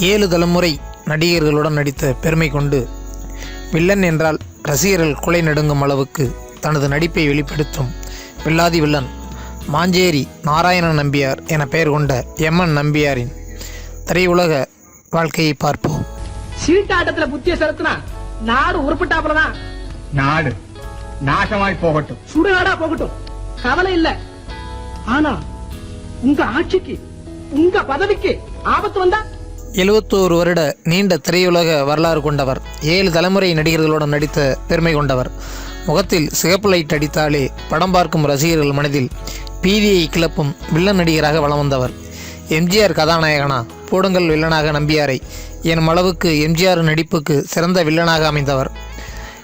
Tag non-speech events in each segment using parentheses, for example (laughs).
ஏழு தலைமுறை நடிகர்களுடன் நடித்த பெருமை கொண்டு வில்லன் என்றால் ரசிகர்கள் கொலை நடுங்கும் அளவுக்கு தனது நடிப்பை வெளிப்படுத்தும் வில்லாதி வில்லன் மாஞ்சேரி நாராயண நம்பியார் என பெயர் கொண்ட எம்என் நம்பியாரின் திரையுலக வாழ்க்கையை பார்ப்போம். சீட்டாட்டத்துல புத்திய செலுத்தினா நாடு உருப்பிட்டாப்புலதான் நாடு நாசமாய் போகட்டும். சுடுகாடா போகட்டும். கவலை இல்ல. ஆனா உங்க ஆட்சிக்கு உங்க பதவிக்கு ஆபத்து வந்தா எழுபத்தோரு வருட நீண்ட திரையுலக வரலாறு கொண்டவர் ஏழு தலைமுறை நடிகர்களுடன் நடித்த பெருமை கொண்டவர். முகத்தில் சிகப்பு லைட் அடித்தாலே படம் பார்க்கும் ரசிகர்கள் மனதில் பீதியை கிளப்பும் வில்லன் நடிகராக வலம் வந்தவர். எம்ஜிஆர் கதாநாயகனா போடுங்கள் வில்லனாக நம்பியாரை எனும் அளவுக்கு எம்ஜிஆர் நடிப்புக்கு சிறந்த வில்லனாக அமைந்தவர்.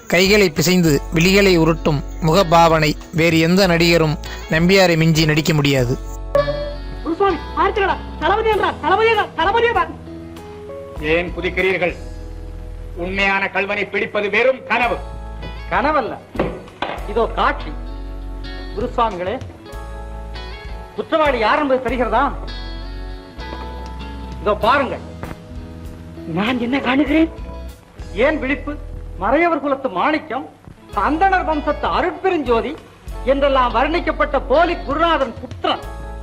கைகளை பிசைந்து விழிகளை உருட்டும் முகபாவனை வேறு எந்த நடிகரும் நம்பியாரை மிஞ்சி நடிக்க முடியாது. ஏன் குதிக்கிறீர்கள்? உண்மையான கல்வனை பிடிப்பது வெறும் கனவு. கனவல்ல. இதோ காட்சி. குருசுவாமிகளே குற்றவாளி யார் என்பது தெரிகிறதா? இதோ பாருங்கள். நான் என்ன காணுகிறேன்? ஏன் விழிப்பு? மறையவர் குலத்து மாணிக்கம் அந்தணர் வம்சத்து அருட்பெருஞ்சோதி என்றெல்லாம் வர்ணிக்கப்பட்ட போலி குருநாதன் புத்திரன்.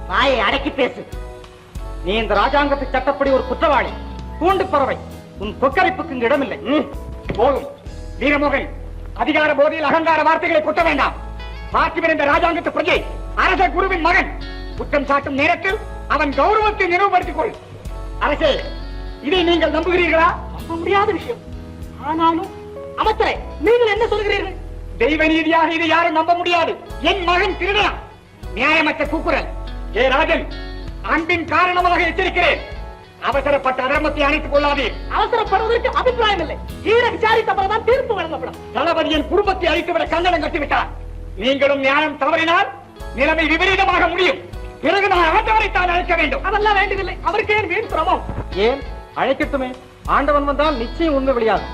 வாயை அடக்கி பேசு. நீ இந்த ராஜாங்கத்து சட்டப்படி ஒரு குற்றவாளி. கூண்டு பறவை. உன் கொக்கரிப்புக்கு இங்கு இடமில்லை. போதும். வீரமோகன் அதிகார போதில் அகங்கார வார்த்தைகளை குத்த வேண்டாம். மாற்றுவர் இந்த ராஜாங்கத்து பிரஜை. அரச குருவின் மகன். குற்றம் சாட்டும் நேரத்தில் அவன் கௌரவத்தை நினைவுபடுத்திக் கொள் அரசே இதை நீங்கள் நம்புகிறீர்களா? நம்ப முடியாத விஷயம். ஆனாலும் அமைச்சரே நீங்கள் என்ன சொல்கிறீர்கள் தெய்வ நீதியாக இதை யாரும் நம்ப முடியாது. என் மகன் திருடனா? நியாயமற்ற கூக்குரல். ஏ ராஜன் அன்பின் காரணமாக எச்சரிக்கிறேன். அவசரப்பட்ட அதர்மத்தை அணைத்துக் கொள்ளாதீர். அவசரப்படுவதற்கு அபிப்பிராயம் இல்லை ஈர விசாரித்த பிறகுதான் தீர்ப்பு வழங்கப்படும். தளபதியின் குடும்பத்தை அழித்துவிட கங்கணம் கட்டிவிட்டார். நீங்களும் நியாயம் தவறினால் நிலைமை விபரீதமாக முடியும். பிறகு நான் ஆண்டவரை தான் அழைக்க வேண்டும். அதெல்லாம் வேண்டியதில்லை அவருக்கு ஏன் வீண் சிரமம் ஏன்? அழைக்கட்டுமே. ஆண்டவன் வந்தால் நிச்சயம் உண்மை வெளியாகும்.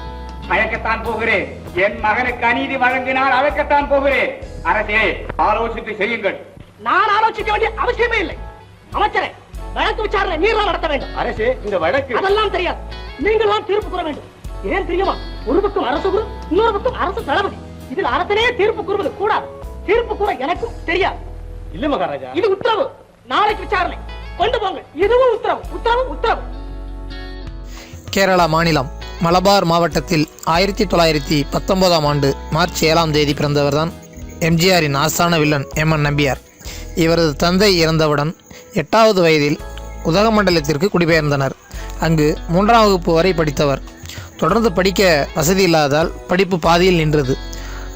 அழைக்கத்தான் போகிறேன். என் மகனுக்கு அநீதி வழங்கினால் அழைக்கத்தான் போகிறேன். அரசே ஆலோசித்து செய்யுங்கள். நான் ஆலோசிக்க வேண்டிய அவசியமே இல்லை. அமைச்சரே வழக்கு விசாரணை நீர்லாம் நடத்த வேண்டும். அரசே இந்த வழக்கு அதெல்லாம் தெரியாது. நீங்கள் தான் தீர்ப்பு கூற வேண்டும். ஏன் தெரியுமா? ஒரு பக்கம் அரசு குரு இன்னொரு பக்கம் அரசு தளபதி. இதில் அரசனே தீர்ப்பு கூறுவது கூடாது. தீர்ப்பு கூற எனக்கும் தெரியாது. இல்ல மகாராஜா. இது உத்தரவு. நாளைக்கு விசாரணை. கொண்டு போங்க இதுவும் உத்தரவு. உத்தரவு உத்தரவு. கேரளா மாநிலம் மலபார் மாவட்டத்தில் ஆயிரத்தி தொள்ளாயிரத்தி பத்தொன்பதாம் ஆண்டு மார்ச் ஏழாம் தேதி பிறந்தவர்தான் எம்ஜிஆரின் ஆஸ்தான வில்லன் எம்என் நம்பியார். இவரது தந்தை இறந்தவுடன் எட்டாவது வயதில் உதகமண்டலத்திற்கு குடிபெயர்ந்தனர். அங்கு மூன்றாம் வகுப்பு வரை படித்தவர். தொடர்ந்து படிக்க வசதி இல்லாததால் படிப்பு பாதியில் நின்றது.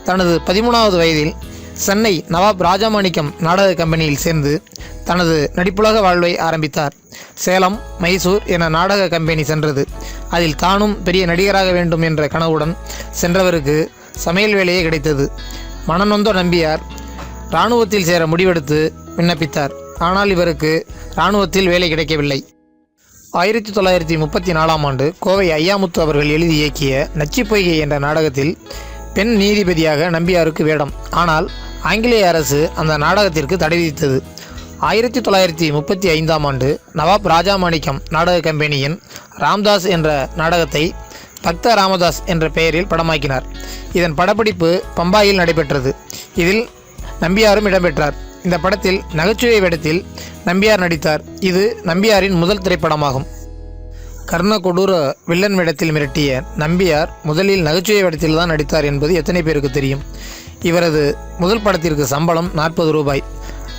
தனது பதிமூணாவது வயதில் சென்னை நவாப் ராஜமாணிக்கம் நாடக கம்பெனியில் சேர்ந்து தனது நடிப்புலக வாழ்வை ஆரம்பித்தார். சேலம் மைசூர் என நாடக கம்பெனி சென்றது. அதில் தானும் பெரிய நடிகராக வேண்டும் என்ற கனவுடன் சென்றவருக்கு சமையல் வேலையே கிடைத்தது. மனநொந்த நம்பியார் இராணுவத்தில் சேர முடிவெடுத்து விண்ணப்பித்தார். ஆனால் இவருக்கு இராணுவத்தில் வேலை கிடைக்கவில்லை. ஆயிரத்தி தொள்ளாயிரத்தி முப்பத்தி நாலாம் ஆண்டு கோவை ஐயாமுத்து அவர்கள் எழுதி இயக்கிய நச்சிப்பொய்கை என்ற நாடகத்தில் பெண் நீதிபதியாக நம்பியாருக்கு வேடம். ஆனால் ஆங்கிலேய அரசு அந்த நாடகத்திற்கு தடை விதித்தது. ஆயிரத்தி தொள்ளாயிரத்தி முப்பத்தி ஐந்தாம் ஆண்டு நவாப் ராஜாமாணிக்கம் நாடக கம்பெனியின் ராம்தாஸ் என்ற நாடகத்தை பக்த ராமதாஸ் என்ற பெயரில் படமாக்கினார். இதன் படப்பிடிப்பு பம்பாயில் நடைபெற்றது. இதில் நம்பியாரும் இடம்பெற்றார். இந்த படத்தில் நகைச்சுவை வேடத்தில் நம்பியார் நடித்தார். இது நம்பியாரின் முதல் திரைப்படமாகும். கர்ண கொடூர வில்லன் வேடத்தில் மிரட்டிய நம்பியார் முதலில் நகைச்சுவை வேடத்தில் தான் நடித்தார் என்பது எத்தனை பேருக்கு தெரியும்? இவரது முதல் படத்திற்கு சம்பளம் நாற்பது ரூபாய்.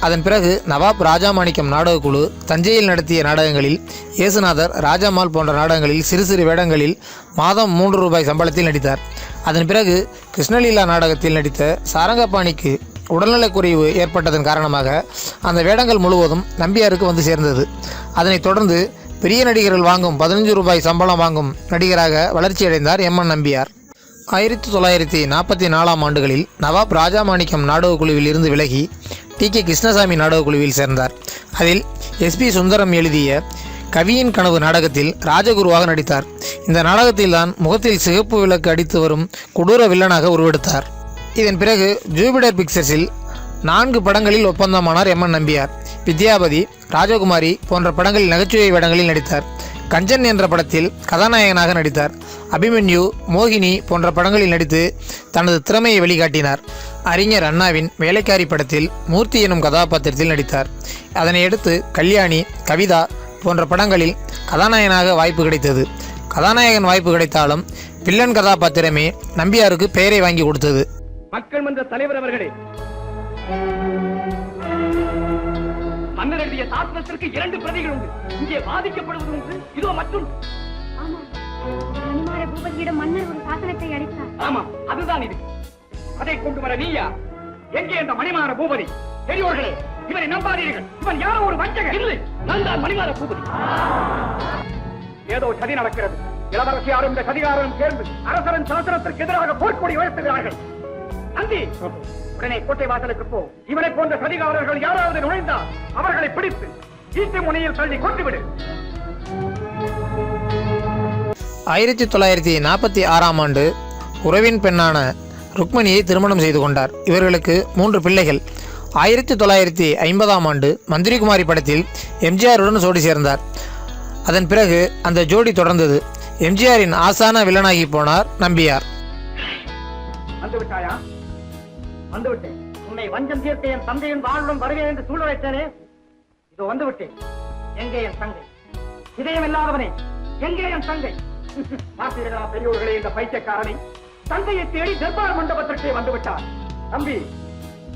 அதன் பிறகு நவாப் ராஜாமாணிக்கம் நாடகக்குழு தஞ்சையில் நடத்திய நாடகங்களில் இயேசுநாதர் ராஜாமால் போன்ற நாடகங்களில் சிறு சிறு வேடங்களில் மாதம் மூன்று ரூபாய் சம்பளத்தில் நடித்தார். அதன் பிறகு கிருஷ்ணலீலா நாடகத்தில் நடித்த சாரங்கபாணிக்கு உடல்நலக்குறைவு ஏற்பட்டதன் காரணமாக அந்த வேடங்கள் முழுவதும் நம்பியாருக்கு வந்து சேர்ந்தது. அதனைத் தொடர்ந்து பெரிய நடிகர்கள் வாங்கும் பதினஞ்சு ரூபாய் சம்பளம் வாங்கும் நடிகராக வளர்ச்சியடைந்தார் எம்என் நம்பியார். ஆயிரத்தி தொள்ளாயிரத்தி நாற்பத்தி நாலாம் ஆண்டுகளில் நவாப் ராஜாமாணிக்கம் நாடகக் குழுவில் இருந்து விலகி டி. கே. கிருஷ்ணசாமி நாடகக் குழுவில் சேர்ந்தார். அதில் எஸ்பி சுந்தரம் எழுதிய கவியின் கனவு நாடகத்தில் ராஜகுருவாக நடித்தார். இந்த நாடகத்தில்தான் முகத்தில் சிகப்பு விளக்கு அடித்து வரும் கொடூர வில்லனாக உருவெடுத்தார். இதன் பிறகு ஜூபிடர் பிக்சர்ஸில் நான்கு படங்களில் ஒப்பந்தமானார் எம்என் நம்பியார். வித்யாபதி ராஜகுமாரி போன்ற படங்களில் நகைச்சுவை வேடங்களில் நடித்தார். கஞ்சன் என்ற படத்தில் கதாநாயகனாக நடித்தார். அபிமன்யு மோகினி போன்ற படங்களில் நடித்து தனது திறமையை வெளிக்காட்டினார். அறிஞர் அண்ணாவின் வேலைக்காரி படத்தில் மூர்த்தி எனும் கதாபாத்திரத்தில் நடித்தார். அதனையடுத்து கல்யாணி கவிதா போன்ற படங்களில் கதாநாயகனாக வாய்ப்பு கிடைத்தது. கதாநாயகன் வாய்ப்பு கிடைத்தாலும் வில்லன் கதாபாத்திரமே நம்பியாருக்கு பெயரை வாங்கி கொடுத்தது. மக்கள் மன்ற தலைவர் அவர்களே. மன்னர் எழுதிய இரண்டு பிரதிகள் உண்டு. இங்கே வாதிக்கப்படுவது உண்டு இதோ மற்றும் பூபதியிடம் மன்னர் ஒரு சாசனத்தை அளித்தார். ஆமா அதுதான் இது. அதை கொண்டு வர நீயா? எங்கே அந்த மணிமாற பூபதி? பெரியோர்களே இவரை நம்பாதீர்கள். இவன் யாரோ ஒரு வஞ்சகன். இல்லை நான் தான் மணிமாற பூபதி. ஏதோ சதி நடக்கிறது. இளவரசியாரும் இந்த சதிகாரரும் சேர்ந்து அரசரன் சாசனத்திற்கு எதிராக போர்க்கொடி உயர்த்துகிறார்கள் நந்தி உடனே கோட்டை வாசலுக்கு போ. இவனை போன்ற சதிகாரர்கள் யாராவது நுழைந்தால் அவர்களை பிடித்து ஈட்டு முனையில் தள்ளி கொண்டுவிடு ஆயிரத்தி தொள்ளாயிரத்தி நாற்பத்தி ஆறாம் ஆண்டு உறவின் பெண்ணான ருக்மணியை திருமணம் செய்து கொண்டார். இவர்களுக்கு மூன்று பிள்ளைகள். ஆயிரத்தி தொள்ளாயிரத்தி ஐம்பதாம் ஆண்டு மந்திரிகுமாரி படத்தில் எம்ஜிஆருடன் ஜோடி சேர்ந்தார். அதன் பிறகு அந்த ஜோடி தொடர்ந்தது. எம்ஜிஆரின் ஆசான வில்லனாகி போனார் நம்பியார். வந்துவிட்டேன். உன்னை வஞ்சம் தீர்க்க என் தந்தையின் வாழ்வுடன் வருவேன் என்று சூழ வைத்தேனே? இதோ வந்துவிட்டேன். எங்கே என் தங்கை? இதயம் இல்லாதவனே எங்கே என் தங்கை? (laughs) பார்த்தீர்களா பெரியோர்களே இந்த பைத்தியக்காரனை. தங்கையை தேடி தர்பார் மண்டபத்திற்கே வந்துவிட்டார். தம்பி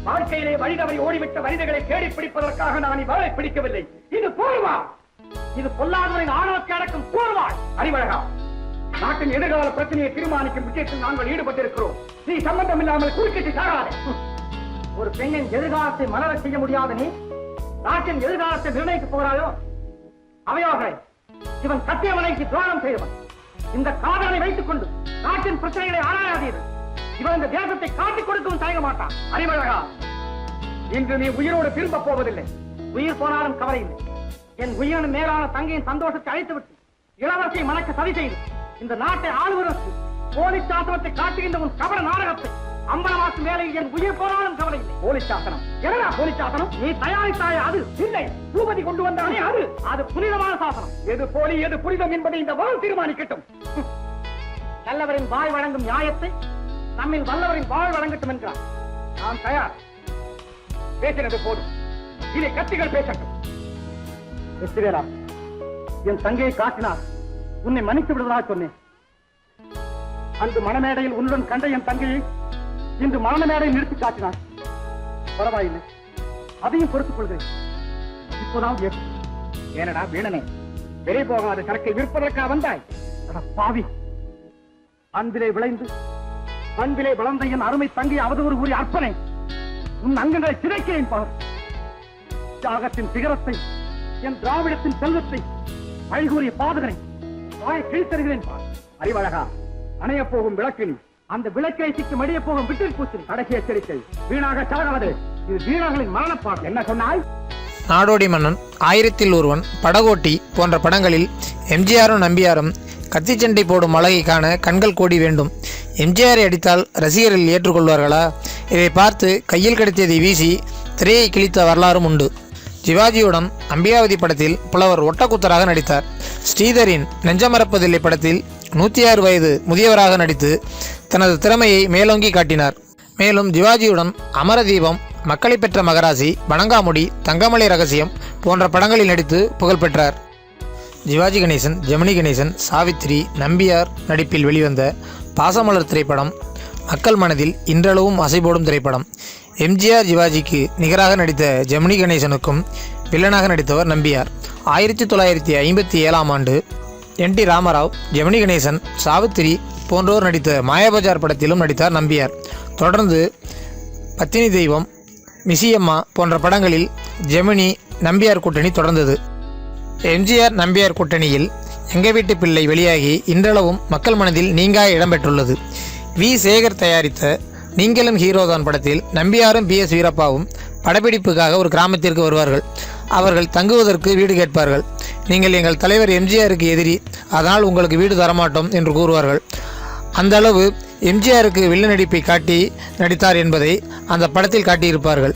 வாழ்க்கையிலே வழிதவறி ஓடிவிட்ட மனிதர்களை தேடி பிடிப்பதற்காக நான் இவ்வாளை பிடிக்கவில்லை. இது போர்வா! இது பொல்லாதவரின் ஆணவத்தை அடக்கும் போர்வாள் அறிவழகா! நாட்டின் எதிர்கால பிரச்சனையை தீர்மானிக்கும் விஷயத்தில் நாங்கள் ஈடுபட்டிருக்கிறோம். நீ சம்பந்தம் இல்லாமல் குறுக்கிட்டு சாகாதே. ஒரு பெண்ணின் எதிர்காலத்தை மலர செய்ய முடியாத நீ நாட்டின் எதிர்காலத்தை நிர்ணயிக்க போகிறாயோ அவையோர்களை இவன் சத்தியமனைக்கு துரோகம் செய்தவன். இந்த காதலனை வைத்துக் கொண்டு நாட்டின் பிரச்சனைகளை ஆராயாதீர்கள். இவன் இந்த தேசத்தை காட்டிக் கொடுக்கவும் தயங்க மாட்டான். அறிவழகா இன்று நீ உயிரோடு திரும்ப போவதில்லை. உயிர் போனாலும் கவலை இல்லை என் உயிரின் மேலான தங்கையின் சந்தோஷத்தை அழைத்துவிட்டு இளவரசியை மணக்க சதி செய்து இந்த நாட்டை ஆளுவதற்கு போலீஸ் சாசனத்தை காட்டுகின்ற உன் கபட நாடகத்தை அம்பலவாசு மேலே என் உயிர் போனாலும் கவலை இல்லை போலீஸ் சாசனம். என்னடா போலீஸ் சாசனம்? நீ தயாரித்தாய அது? இல்லை. பூபதி கொண்டு வந்தானே அது. அது புனிதமான சாசனம். எது போலி எது புனிதம் என்பதை இந்த வாழ் தீர்மானிக்கட்டும். நல்லவரின் வாய் வழங்கும் நியாயத்தை நம்மில் வல்லவரின் வாழ் வழங்கட்டும் என்கிறார் நாம் தயார். பேசினது போதும். இனி கத்திகள் பேசட்டும். என் தங்கையை காட்டினார். உன்னை மன்னித்து விடுவதாக சொன்னேன். அன்று மணமேடையில் உன்னுடன் கண்ட என் தங்கையை இன்று மரணமேடையில் நிறுத்தி காட்டினான். பரவாயில்லை. அதையும் பொறுத்துக் கொள்கிறேன். இப்போதாவது ஏனடா வீணனே வெளியே போகாத சரக்கை விற்பதற்கா வந்தாய். பாவி. அன்பிலே விளைந்து அன்பிலே வளர்ந்த என் அருமை தங்கி அவதூறு கூறி அர்ப்பனை உன் அங்கங்களை சிதைக்கிறேன் பார். தியாகத்தின் சிகரத்தை என் திராவிடத்தின் செல்வத்தை அழிகூறிய பாதுகிறேன் வாயை கிழித்தருகிறேன். பார் அறிவழகா அணைய போகும் விளக்கின் அந்த விளக்கை சிக்கு மடிய போகும் விட்டில் பூச்சின் கடைசி எச்சரிக்கை வீணாக சாகாது. இது வீரர்களின் மரணப்பாடு. என்ன சொன்னால் நாடோடி மன்னன் ஆயிரத்தில் ஒருவன் படகோட்டி போன்ற படங்களில் எம்ஜிஆரும் நம்பியாரும் கத்திச்சண்டை போடும் அழகை காண கண்கள் கோடி வேண்டும். எம்ஜிஆரை அடித்தால் ரசிகர்கள் ஏற்றுக்கொள்வார்களா? இதை பார்த்து கையில் கிடைத்ததை வீசி திரையை கிழித்த வரலாறும் உண்டு. சிவாஜியுடன் அம்பியாவதி படத்தில் புலவர் ஒட்டக்குத்தராக நடித்தார். ஸ்ரீதரின் நெஞ்சமறப்பதில்லை படத்தில் நூற்றி ஆறு வயது முதியவராக நடித்து தனது திறமையை மேலோங்கி காட்டினார். மேலும் ஜிவாஜியுடன் அமரதீபம் மக்களை பெற்ற மகராசி வணங்காமுடி தங்கமலை ரகசியம் போன்ற படங்களில் நடித்து புகழ் பெற்றார். ஜிவாஜி கணேசன் ஜெமினி கணேசன் சாவித்ரி நம்பியார் நடிப்பில் வெளிவந்த பாசமலர் திரைப்படம் மக்கள் மனதில் இன்றளவும் அசைபோடும் திரைப்படம். எம்ஜிஆர் சிவாஜிக்கு நிகராக நடித்த ஜெமினி கணேசனுக்கும் வில்லனாக நடித்தவர் நம்பியார். ஆயிரத்தி தொள்ளாயிரத்தி ஐம்பத்தி ஏழாம் ஆண்டு என் டி ராமராவ் ஜெமினி கணேசன் சாவித்திரி போன்றோர் நடித்த மாயாபஜார் படத்திலும் நடித்தார் நம்பியார். தொடர்ந்து பத்தினி தெய்வம் மிசியம்மா போன்ற படங்களில் ஜெமினி நம்பியார் கூட்டணி தொடர்ந்தது. எம்ஜிஆர் நம்பியார் கூட்டணியில் எங்கள் வீட்டு பிள்ளை வெளியாகி இன்றளவும் மக்கள் மனதில் நீங்கா இடம்பெற்றுள்ளது வி. சேகர் தயாரித்த நீங்களும் ஹீரோதான் படத்தில். நம்பியாரும் பி எஸ் வீரப்பாவும் படப்பிடிப்புக்காக ஒரு கிராமத்திற்கு வருவார்கள். அவர்கள் தங்குவதற்கு வீடு கேட்பார்கள். நீங்கள் எங்கள் தலைவர் எம்ஜிஆருக்கு எதிரி அதனால் உங்களுக்கு வீடு தரமாட்டோம் என்று கூறுவார்கள். அந்த அளவு எம்ஜிஆருக்கு வில்ல நடிப்பை காட்டி நடித்தார் என்பதை அந்த படத்தில் காட்டியிருப்பார்கள்.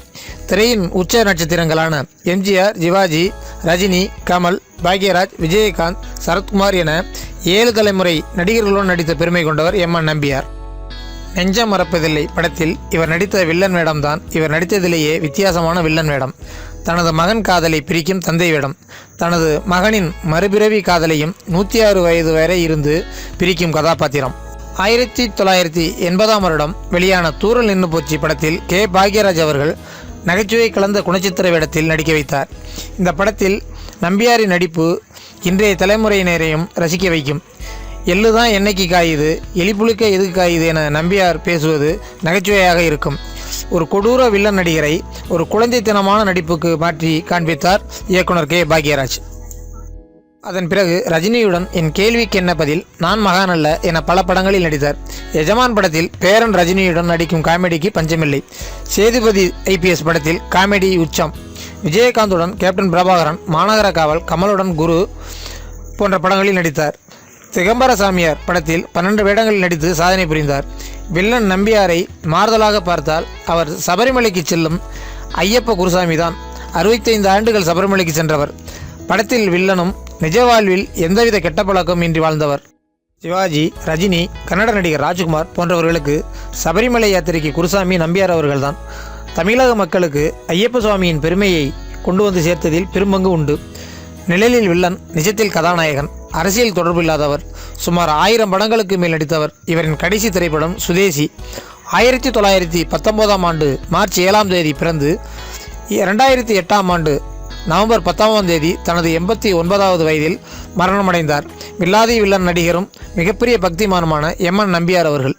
திரையின் உச்ச நட்சத்திரங்களான எம்ஜிஆர் சிவாஜி ரஜினி கமல் பாக்யராஜ் விஜயகாந்த் சரத்குமார் என ஏழு தலைமுறை நடிகர்களுடன் நடித்த பெருமை கொண்டவர் எம் என் நம்பியார். நெஞ்சம் மறப்பதில்லை படத்தில் இவர் நடித்த வில்லன் வேடம்தான். இவர் நடித்ததிலேயே வித்தியாசமான வில்லன் வேடம். தனது மகன் காதலை பிரிக்கும் தந்தை வேடம். தனது மகனின் மறுபிறவி காதலையும் நூற்றி ஆறு வயது வரை இருந்து பிரிக்கும் கதாபாத்திரம். ஆயிரத்தி தொள்ளாயிரத்தி எண்பதாம் வருடம் வெளியான தூரல் நின்று போச்சி படத்தில் கே. பாக்யராஜ் அவர்கள் நகைச்சுவை கலந்த குணச்சித்திர வேடத்தில் நடிக்க வைத்தார். இந்த படத்தில் நம்பியாரின் நடிப்பு இன்றைய தலைமுறையினரையும் ரசிக்க வைக்கும். எள்ளு தான் என்னைக்கு காயுது? எலிப்புழுக்க எதுக்கு காயுது என நம்பியார் பேசுவது நகைச்சுவையாக இருக்கும். ஒரு கொடூர வில்லன் நடிகரை ஒரு குழந்தைத்தனமான நடிப்புக்கு மாற்றி காண்பித்தார் இயக்குனர் கே. பாக்யராஜ். அதன் பிறகு ரஜினியுடன் என் கேள்விக்கு என்ன பதில் நான் மகான் அல்ல என பல படங்களில் நடித்தார். எஜமான் படத்தில் பேரன் ரஜினியுடன் நடிக்கும் காமெடிக்கு பஞ்சமில்லை. சேதுபதி ஐபிஎஸ் படத்தில் காமெடி உச்சம். விஜயகாந்துடன் கேப்டன் பிரபாகரன் மாநகர காவல் கமலுடன் குரு போன்ற படங்களில் நடித்தார். திகம்பர சாமியார் படத்தில் பன்னெண்டு வேடங்களில் நடித்து சாதனை புரிந்தார். வில்லன் நம்பியாரை மாறுதலாக பார்த்தால் அவர் சபரிமலைக்கு செல்லும் ஐயப்ப குருசாமி தான் அறுபத்தைந்து ஆண்டுகள் சபரிமலைக்கு சென்றவர். படத்தில் வில்லனும் நிஜ வாழ்வில் எந்தவித கெட்ட பழக்கம் இன்றி வாழ்ந்தவர். சிவாஜி ரஜினி கன்னட நடிகர் ராஜ்குமார் போன்றவர்களுக்கு சபரிமலை யாத்திரைக்கு குருசாமி நம்பியார் அவர்கள்தான். தமிழக மக்களுக்கு ஐயப்ப சுவாமியின் பெருமையை கொண்டு வந்து சேர்த்ததில் பெரும்பங்கு உண்டு. நிழலில் வில்லன் நிஜத்தில் கதாநாயகன். அரசியல் தொடர்பு இல்லாதவர் சுமார் ஆயிரம் படங்களுக்கு மேல் நடித்தவர். இவரின் கடைசி திரைப்படம் சுதேசி. ஆயிரத்தி தொள்ளாயிரத்தி பத்தொன்பதாம் ஆண்டு மார்ச் ஏழாம் தேதி பிறந்து இரண்டாயிரத்தி எட்டாம் ஆண்டு நவம்பர் பத்தாம் தேதி தனது எண்பத்தி ஒன்பதாவது வயதில் மரணமடைந்தார். வில்லாதி வில்லன் நடிகரும் மிகப்பெரிய பக்திமானுமான எம் என் நம்பியார் அவர்கள்.